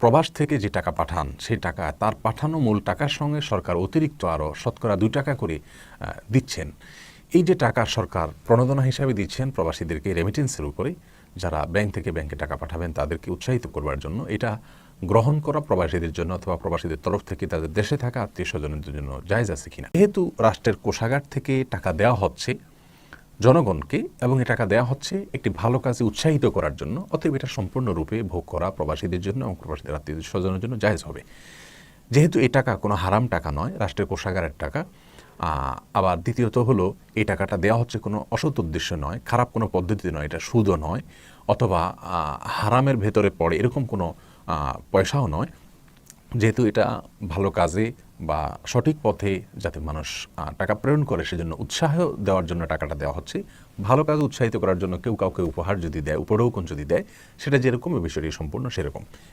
প্রবাস থেকে যে টাকা পাঠান, সেই টাকা, তার পাঠানো মূল টাকার সঙ্গে সরকার অতিরিক্ত আরও শতকরা দুই টাকা করে দিচ্ছেন। এই যে টাকা সরকার প্রণোদনা হিসাবে দিচ্ছেন প্রবাসীদেরকে রেমিটেন্সের উপরে, যারা ব্যাংক থেকে ব্যাংকে টাকা পাঠাবেন, তাদেরকে উৎসাহিত করবার জন্য, এটা গ্রহণ করা প্রবাসীদের জন্য অথবা প্রবাসীদের তরফ থেকে তাদের দেশে থাকা আত্মীয় স্বজনের জন্য জায়জ আছে কিনা। যেহেতু রাষ্ট্রের কোষাগার থেকে টাকা দেওয়া হচ্ছে জনগণকে এবং এ টাকা দেওয়া হচ্ছে একটি ভালো কাজে উৎসাহিত করার জন্য, অতএব এটা সম্পূর্ণরূপে ভোগ করা প্রবাসীদের জন্য এবং প্রবাসীদের আত্মীয় স্বজনের জন্য জায়জ হবে। যেহেতু এই টাকা কোনো হারাম টাকা নয়, রাষ্ট্রের কোষাগারের টাকা আবার দ্বিতীয়ত হলো এই টাকাটা দেওয়া হচ্ছে কোনো অসৎ উদ্দেশ্য নয়, খারাপ কোনো পদ্ধতিতে নয়, এটা সুদও নয়, অথবা হারামের ভেতরে পড়ে এরকম কোনো পয়সাও নয়। যেহেতু এটা ভালো কাজে বা সঠিক পথে যাতে মানুষ টাকা প্রেরণ করে, সেজন্য উৎসাহ দেওয়ার জন্য টাকাটা দেওয়া হচ্ছে। ভালো কাজে উৎসাহিত করার জন্য কেউ কাউকে উপহার যদি দেয় উপঢৌকন যদি দেয়, সেটা যেরকম বিষয়টি সম্পূর্ণ সেরকম।